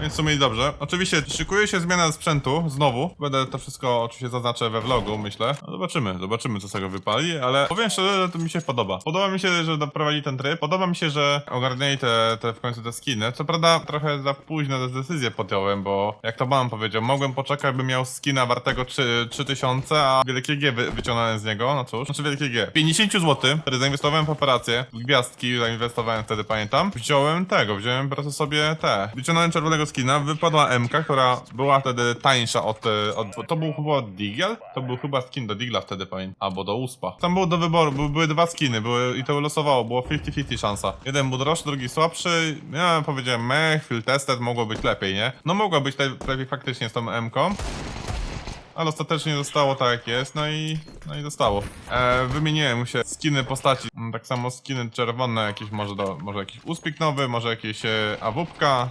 Więc w sumie dobrze. Oczywiście szykuje się zmiana sprzętu, znowu. Będę to wszystko oczywiście zaznaczę we vlogu, myślę. No zobaczymy, zobaczymy co z tego wypali, ale powiem szczerze, że to mi się podoba. Podoba mi się, że doprowadzili ten tryb, podoba mi się, że ogarnęli te, te w końcu te skiny. Co prawda trochę za późno te decyzje podjąłem, bo jak to mam powiedział, mogłem poczekać, by miał skina wartego 3, 3000, a wielkie G wy, wyciągnąłem z niego, no cóż, znaczy wielkie G. 50 zł, które zainwestowałem w operację, gwiazdki zainwestowałem wtedy, pamiętam. Wziąłem tego, wziąłem po prostu sobie te. Wyciągnąłem czerwonego skina, wypadła MK, która była wtedy tańsza od, e, od to był chyba od? To był chyba skin do Digla wtedy, pamiętam. Albo do Uspa. Tam było do wyboru, były, były dwa skiny, były, i to losowało, było 50-50 szansa. Jeden był droższy, drugi słabszy. Ja powiedziałem, mech, field tested, mogło być lepiej, nie? No mogło być le lepiej faktycznie z tą M-ką. Ale ostatecznie zostało tak jak jest, no i, no i zostało. E, wymieniłem się skiny postaci, Mm, tak samo skiny czerwone, jakieś może do, może jakiś uspik nowy, może jakieś e, awupka,